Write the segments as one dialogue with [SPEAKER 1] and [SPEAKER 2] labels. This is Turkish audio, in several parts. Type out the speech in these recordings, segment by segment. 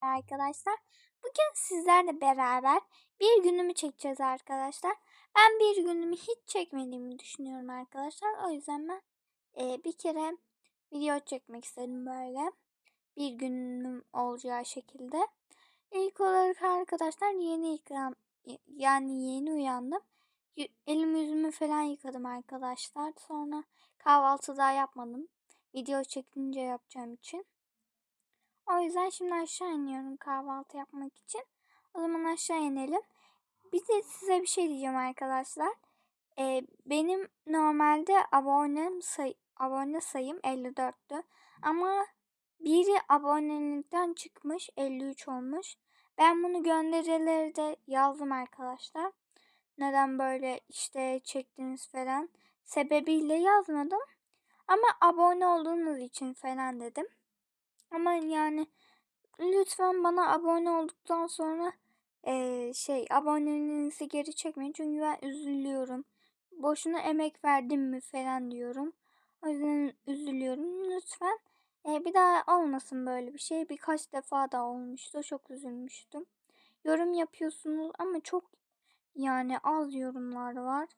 [SPEAKER 1] arkadaşlar. Bugün sizlerle beraber bir günümü çekeceğiz arkadaşlar. Ben bir günümü hiç çekmediğimi düşünüyorum arkadaşlar. O yüzden ben e, bir kere video çekmek istedim böyle. Bir günüm olacağı şekilde. İlk olarak arkadaşlar yeni yıkan yani yeni uyandım. Elimi yüzümü falan yıkadım arkadaşlar. Sonra kahvaltı daha yapmadım. Video çekince yapacağım için. O yüzden şimdi aşağı iniyorum kahvaltı yapmak için. O zaman aşağı inelim. Bir de size bir şey diyeceğim arkadaşlar. Ee, benim normalde abonem say abone sayım 54'tü. Ama biri abonelikten çıkmış 53 olmuş. Ben bunu gönderilerde yazdım arkadaşlar. Neden böyle işte çektiniz falan sebebiyle yazmadım. Ama abone olduğunuz için falan dedim. Ama yani lütfen bana abone olduktan sonra e, şey aboneliğinizi geri çekmeyin. Çünkü ben üzülüyorum. Boşuna emek verdim mi falan diyorum. O yüzden üzülüyorum. Lütfen e, bir daha olmasın böyle bir şey. Birkaç defa da olmuştu. Çok üzülmüştüm. Yorum yapıyorsunuz ama çok yani az yorumlar var.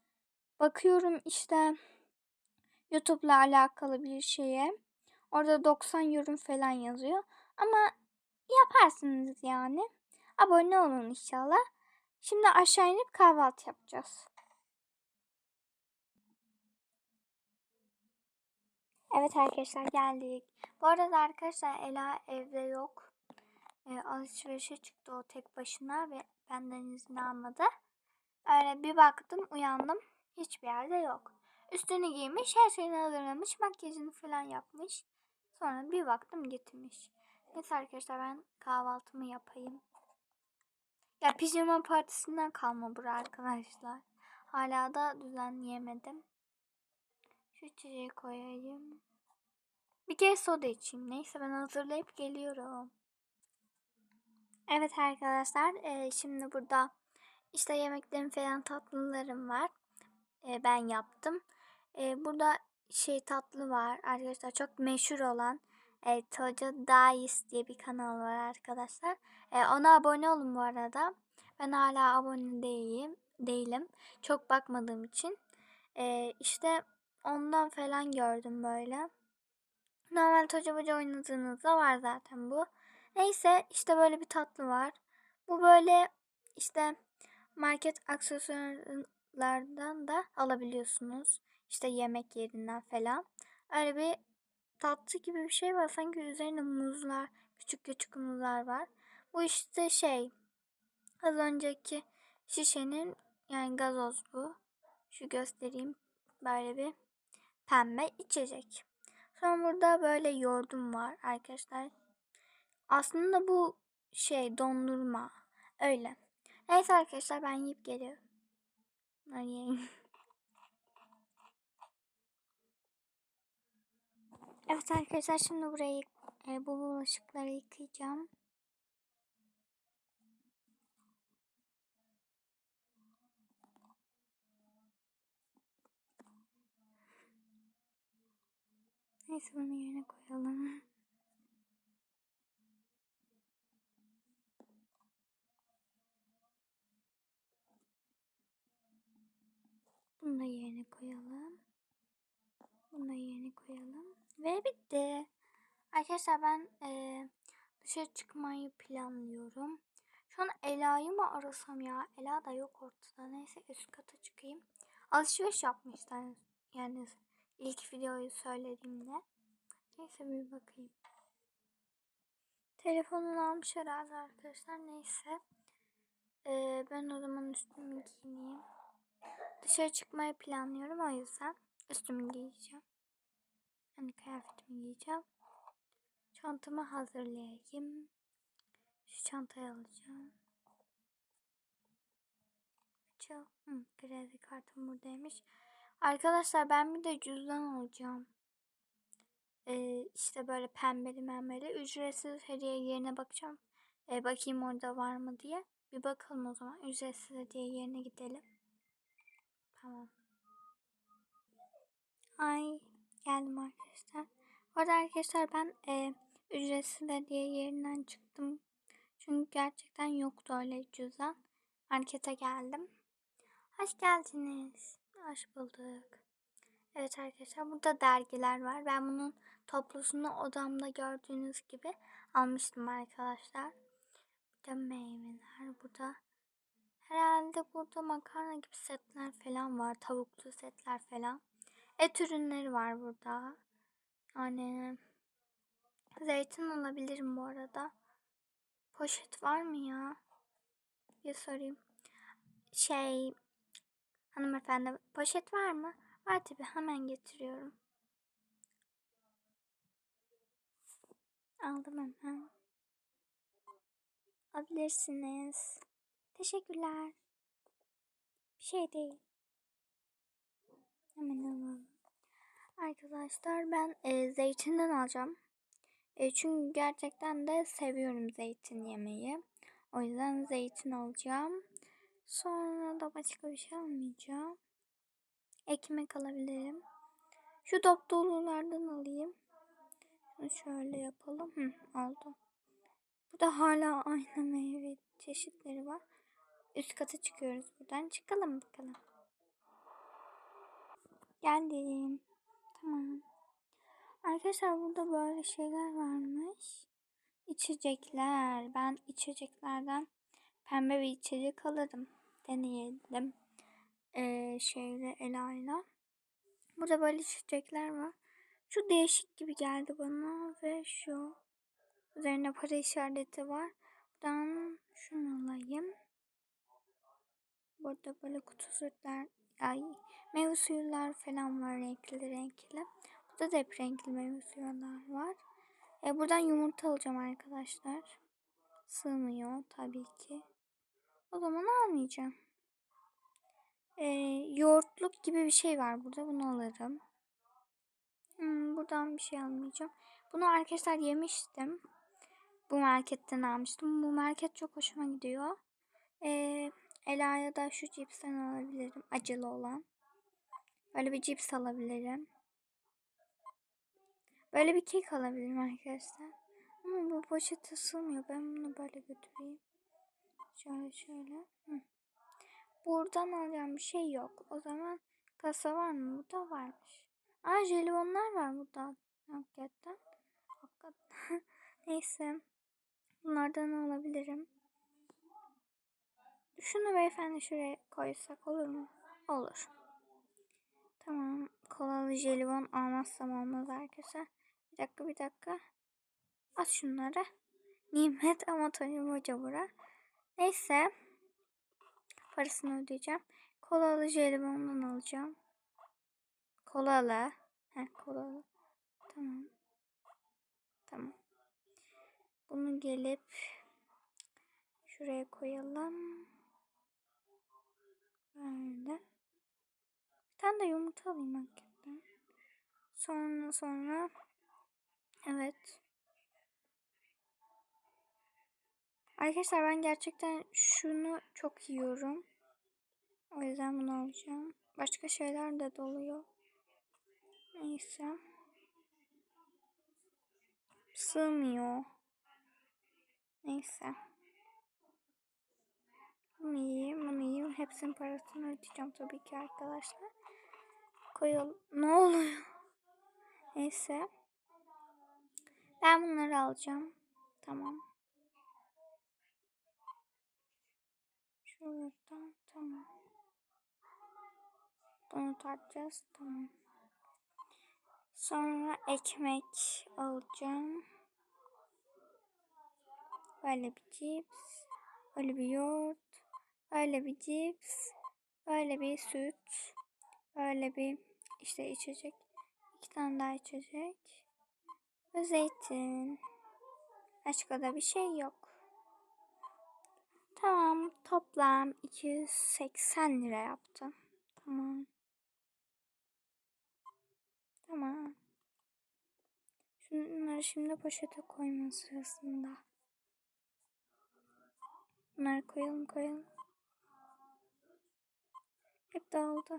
[SPEAKER 1] Bakıyorum işte YouTube'la alakalı bir şeye. Orada 90 yorum falan yazıyor. Ama yaparsınız yani. Abone olun inşallah. Şimdi aşağı inip kahvaltı yapacağız. Evet arkadaşlar geldik. Bu arada arkadaşlar Ela evde yok. E, alışverişe çıktı o tek başına ve benden izin almadı. Öyle bir baktım uyandım. Hiçbir yerde yok. Üstünü giymiş, her şeyini hazırlamış, makyajını falan yapmış. Sonra bir baktım getirmiş. Neyse arkadaşlar ben kahvaltımı yapayım. Ya pijama partisinden kalma bura arkadaşlar. Hala da düzenleyemedim. Şu içeceği koyayım. Bir kere soda içeyim. Neyse ben hazırlayıp geliyorum. Evet arkadaşlar e, şimdi burada işte yemeklerim falan tatlılarım var. E, ben yaptım. E, burada şey tatlı var arkadaşlar çok meşhur olan e, Toca Dais diye bir kanal var arkadaşlar. E, ona abone olun bu arada. Ben hala abone değilim. değilim. Çok bakmadığım için. E, işte ondan falan gördüm böyle. Normal Toca Boca oynadığınızda var zaten bu. Neyse işte böyle bir tatlı var. Bu böyle işte market aksesuarlardan da alabiliyorsunuz. İşte yemek yerinden falan. Öyle bir tatlı gibi bir şey var. Sanki üzerinde muzlar, küçük küçük muzlar var. Bu işte şey az önceki şişenin yani gazoz bu. Şu göstereyim. Böyle bir pembe içecek. Sonra burada böyle yoğurdum var arkadaşlar. Aslında bu şey dondurma. Öyle. Neyse arkadaşlar ben yiyip geliyorum. Yiyeyim. Evet arkadaşlar şimdi burayı e, bu bulaşıkları yıkayacağım. Neyse bunu yerine koyalım. Bunu da yerine koyalım. Bunu da yerine koyalım. Ve bitti. Arkadaşlar ben e, dışarı çıkmayı planlıyorum. Şu an Ela'yı mı arasam ya? Ela da yok ortada. Neyse üst kata çıkayım. Alışveriş yapmışlar. Yani ilk videoyu söylediğimde. Neyse bir bakayım. Telefonunu almış herhalde arkadaşlar. Neyse. Ee, ben o zaman üstümü giyineyim. Dışarı çıkmayı planlıyorum o yüzden üstümü giyeceğim. Hani kıyafetimi giyeceğim. Çantamı hazırlayayım. Şu çantayı alacağım. Açıl. Hı, kredi kartım buradaymış. Arkadaşlar ben bir de cüzdan alacağım. Ee, işte böyle pembeli membeli. Ücretsiz hediye yerine bakacağım. Ee, bakayım orada var mı diye. Bir bakalım o zaman. Ücretsiz hediye yerine gidelim. Tamam. Ay geldim arkadaşlar. Bu arada arkadaşlar ben e, ücretsiz hediye yerinden çıktım. Çünkü gerçekten yoktu öyle cüzdan. Markete geldim. Hoş geldiniz. Hoş bulduk. Evet arkadaşlar burada dergiler var. Ben bunun toplusunu odamda gördüğünüz gibi almıştım arkadaşlar. Burada meyveler, burada herhalde burada makarna gibi setler falan var. Tavuklu setler falan. Et ürünleri var burada. Yani zeytin alabilirim bu arada. Poşet var mı ya? Bir sorayım. Şey hanımefendi poşet var mı? Var tabi hemen getiriyorum. Aldım hemen. Alabilirsiniz. Teşekkürler. Bir şey değil. Hemen alalım. Arkadaşlar ben e, zeytinden alacağım. E, çünkü gerçekten de seviyorum zeytin yemeyi. O yüzden zeytin alacağım. Sonra da başka bir şey almayacağım. Ekmek alabilirim. Şu dop dolulardan alayım. Şunu şöyle yapalım. Hı, aldım. Burada hala aynı meyve çeşitleri var. Üst kata çıkıyoruz buradan. Çıkalım bakalım. Geldim. Tamam. Arkadaşlar burada böyle şeyler varmış. İçecekler. Ben içeceklerden pembe bir içecek alırım. Deneyelim. Ee, şeyle Ela'yla. Burada böyle içecekler var. Şu değişik gibi geldi bana ve şu üzerinde para işareti var. Buradan şunu alayım. Burada böyle kutu sütler, ay meyve suyular falan var renkli renkli. Burada da hep renkli meyve suyular var. E, buradan yumurta alacağım arkadaşlar. Sığmıyor tabii ki. O zaman almayacağım. E, yoğurtluk gibi bir şey var burada. Bunu alırım. Hmm, buradan bir şey almayacağım. Bunu arkadaşlar yemiştim. Bu marketten almıştım. Bu market çok hoşuma gidiyor. Ee, Ela'ya da şu cipsten alabilirim. Acılı olan. Böyle bir cips alabilirim. Böyle bir kek alabilirim arkadaşlar. Ama bu poşete sığmıyor. Ben bunu böyle götüreyim. Şöyle şöyle. Hı. Buradan alacağım bir şey yok. O zaman kasa var mı? Burada varmış. Aa jelibonlar var burada. Hakikaten. Hakikaten. Neyse. Bunlardan alabilirim. Şunu beyefendi şuraya koysak olur mu? Olur. Tamam. Kolalı jelibon almazsam olmaz arkadaşlar. Bir dakika bir dakika. At şunları. Nimet ama Tony Hoca bura. Neyse. Parasını ödeyeceğim. Kolalı jelibondan alacağım. Kolalı. Heh kolalı. Tamam. Tamam. Bunu gelip şuraya koyalım. Böyle. Bir tane de yumurta alayım hakikaten. Sonra sonra evet. Arkadaşlar ben gerçekten şunu çok yiyorum. O yüzden bunu alacağım. Başka şeyler de doluyor. Neyse. Sığmıyor. Neyse. Bunu yiyeyim, bunu yiyeyim. Hepsinin parasını ödeyeceğim tabii ki arkadaşlar. Koyalım. Ne oluyor? Neyse. Ben bunları alacağım. Tamam. Şuradan tamam. Bunu tartacağız. Tamam. Sonra ekmek alacağım. Böyle bir cips. Böyle bir yoğurt. Böyle bir cips. Böyle bir süt. Böyle bir işte içecek. iki tane daha içecek. Ve zeytin. Başka da bir şey yok. Tamam toplam 280 lira yaptı. Tamam. Tamam. Şunları şimdi poşete koyma sırasında. Bunları koyalım koyalım. Hep dağıldı.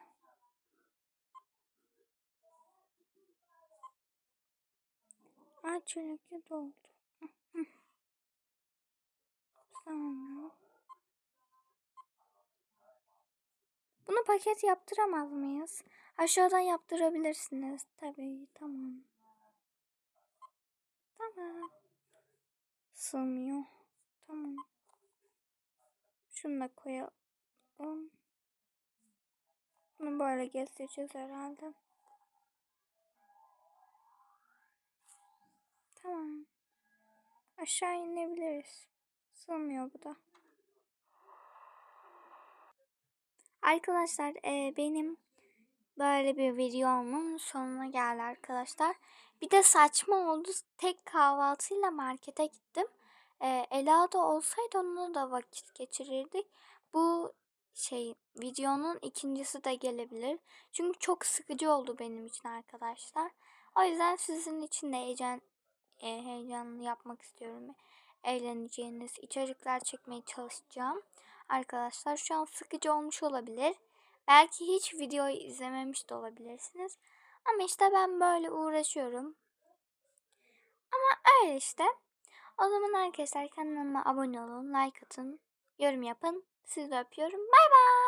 [SPEAKER 1] Aa çörek doldu. Sonra. Bunu paket yaptıramaz mıyız? Aşağıdan yaptırabilirsiniz. Tabii tamam. Tamam. Sığmıyor. Tamam. Şunu da koyalım. Bunu böyle gezdireceğiz herhalde. Tamam. Aşağı inebiliriz. Sığmıyor bu da. Arkadaşlar e, benim böyle bir videomun sonuna geldi arkadaşlar. Bir de saçma oldu. Tek kahvaltıyla markete gittim. E, Ela da olsaydı onunla da vakit geçirirdik. Bu şey videonun ikincisi de gelebilir. Çünkü çok sıkıcı oldu benim için arkadaşlar. O yüzden sizin için de heyecan, e, heyecanlı yapmak istiyorum. Eğleneceğiniz içerikler çekmeye çalışacağım. Arkadaşlar şu an sıkıcı olmuş olabilir. Belki hiç videoyu izlememiş de olabilirsiniz. Ama işte ben böyle uğraşıyorum. Ama öyle işte. O zaman arkadaşlar kanalıma abone olun, like atın, yorum yapın. Sizi öpüyorum. Bay bay.